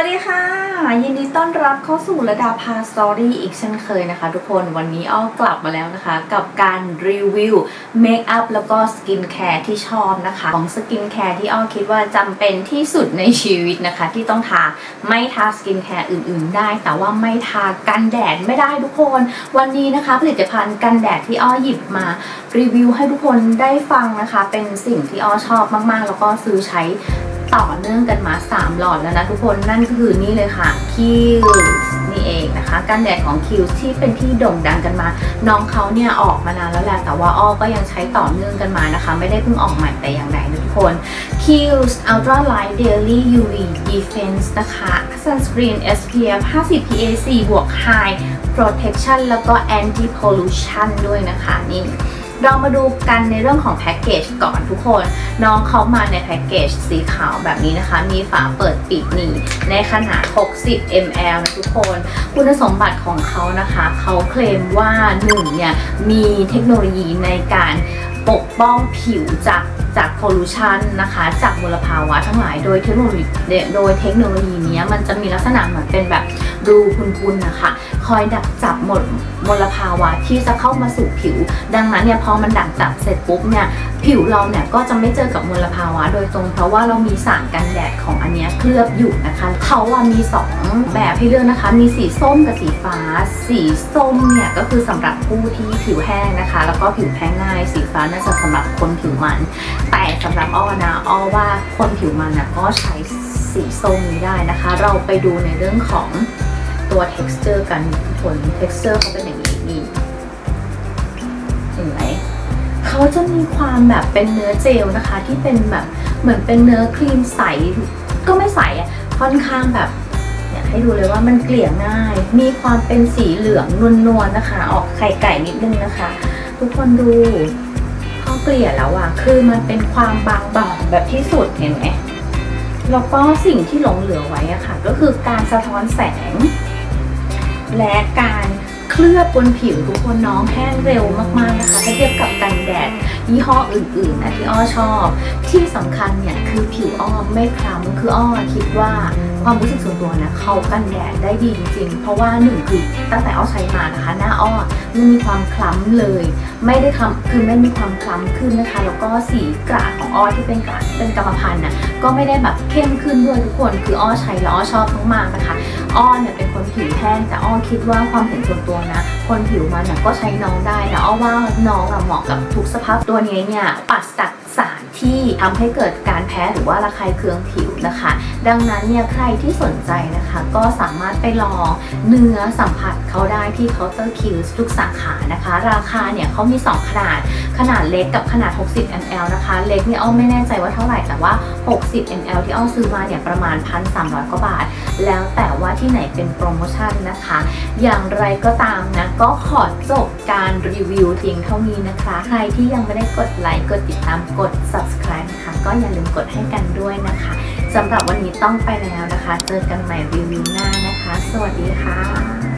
ัสดีค่ะ ยินดีต้อนรับเข้าสู่ระดาพาสตอรี่อีกเช่นเคยนะคะ ทุกคนวันนี้อ้อกลับมาแล้วนะคะ กับการรีวิวเมคอัพแล้วก็สกินแคร์ที่ชอบนะคะ ของสกินแคร์ที่อ้อคิดว่าจำเป็นที่สุดในชีวิตนะคะ ที่ต้องทาไม่ทาสกินแคร์อื่นๆได้ แต่ว่าไม่ทากันแดดไม่ได้ทุกคน วันนี้นะคะผลิตภัณฑ์กันแดดที่อ้อหยิบมารีวิวให้ทุกคนได้ฟังนะคะ เป็นสิ่งที่อ้อชอบมากๆ แล้วก็ซื้อใช้ ต่อเนื่องกันมา3หลอดแล้วนะทุกคนนั่นก็คือนี่เลยค่ะคิวนี่เองนะคะกันแดดของคิวที่เป็นที่โด่งดังกันมา น้องเขาเนี่ยออกมานานแล้วแหละแต่ว่าอ้อก็ยังใช้ต่อเนื่องกันมานะคะ ไม่ได้เพิ่งออกใหม่แต่อย่างใดนะทุกคน k i l s Ultra Light Daily UV Defense นะคะ Sunscreen SPF 50 PA 4บวก High Protection แล้วก็ Anti Pollution ด้วยนะคะนี่ เรามาดูกันในเรื่องของแพ็กเกจก่อนทุกคน น้องเขามาในแพ็กเกจสีขาวแบบนี้นะคะ มีฝาเปิดปิดนี่ในขนาด 60 ml นะทุกคน คุณสมบัติของเขานะคะ เขาเคลมว่าหนึ่งเนี่ยมีเทคโนโลยีในการปกป้องผิวจากจากพอลูชันนะคะ จากมลภาวะทั้งหลายโดยเทคโนโลยีโดยเทคโนโลยีนี้มันจะมีลักษณะเหมือนเป็นแบบ รูพุนๆนะคะ คอยดักจับหมดมลภาวะที่จะเข้ามาสู่ผิว ดังนั้นเนี่ยพอมันดักจับเสร็จปุ๊บเนี่ยผิวเราเนี่ยก็จะไม่เจอกับมลภาวะ โดยตรงเพราะว่าเรามีสารกันแดดของอันเนี้ยเคลือบอยู่นะคะเขาว่ามี 2 แบบให้เลือกนะคะ มีสีส้มกับสีฟ้า สีส้มเนี่ยก็คือสำหรับผู้ที่ผิวแห้งนะคะ แล้วก็ผิวแพ้ง่าย สีฟ้าน่าจะสำหรับคนผิวมัน แต่สำหรับอ้อนะอ้อว่าคนผิวมันนะก็ใช้สีส้มนี้ได้นะคะ เราไปดูในเรื่องของ ตัว texture กันทุกคน texture เขาเป็นอย่างนี้นี่เห็นไหมเขาจะมีความแบบเป็นเนื้อเจลนะคะ ที่เป็นแบบเหมือนเป็นเนื้อครีมใสก็ไม่ใสอะค่อนข้างแบบอยากให้ดูเลยว่ามันเกลี่ยง่าย มีความเป็นสีเหลืองนวลๆนะคะ ออกไข่ไก่นิดนึงนะคะ ทุกคนดูพอเกลี่ยแล้วอะคือมันเป็นความบางเบาแบบที่สุดเห็นไหมแล้วก็สิ่งที่หลงเหลือไว้อะค่ะ ก็คือการสะท้อนแสง และการเคลือบบนผิวทุกคนน้องแห้งเร็วมากๆนะคะถ้าเทียบกับกันแดดยี่ห้ออื่นๆนะที่อ้อชอบ ที่สำคัญเนี่ยคือผิวอ้อไม่คล้ำคืออ้อคิดว่า ความรู้สึกส่วนตัวนะเขากันแดดได้ดีจริงๆ เพราะว่าหนึ่งคือตั้งแต่อ้อใช้มานะคะ หน้าอ้อไม่มีความคล้ำเลย ไม่ได้คล้ำคือไม่มีความคล้ำขึ้นนะคะ แล้วก็สีกระของอ้อที่เป็นกระเป็นกรรมพันธุ์น่ะก็ไม่ได้แบบเข้มขึ้นด้วยทุกคน คืออ้อใช้แล้วอ้อชอบมากๆนะคะ อ้อเนี่ยเป็นคนผิวแห้งแต่อ้อคิดว่าความเห็นส่วนตัวนะ คนผิวมันน่ะก็ใช้น้องได้นะอ้อว่าน้องอะเหมาะกับทุกสภาพตัวนี้เนี่ยปราศจาก ที่ทำให้เกิดการแพ้หรือว่าระคายเคืองผิวนะคะ ดังนั้นเนี่ยใครที่สนใจนะคะ ก็สามารถไปลองเนื้อสัมผัสเขาได้ที่เคาน์เตอร์คิวทุกสาขานะคะ ราคาเนี่ยเขามี 2 ขนาดขนาดเล็กกับขนาด 60 ml นะคะ เล็กเนี่ยอ้อไม่แน่ใจว่าเท่าไหร่แต่ว่า 60 ml ที่อ้อซื้อมาเนี่ยประมาณ 1,300 กว่าบาท แล้วแต่ว่าที่ไหนเป็นโปรโมชั่นนะคะ อย่างไรก็ตามนะ ก็ขอจบการรีวิวเพียงเท่านี้นะคะ ใครที่ยังไม่ได้กดไลค์กดติดตามกด subscribe นะคะ ก็อย่าลืมกดให้กันด้วยนะคะสำหรับวันนี้ต้องไปแล้วนะคะ เจอกันใหม่รีวิวหน้านะคะ สวัสดีค่ะ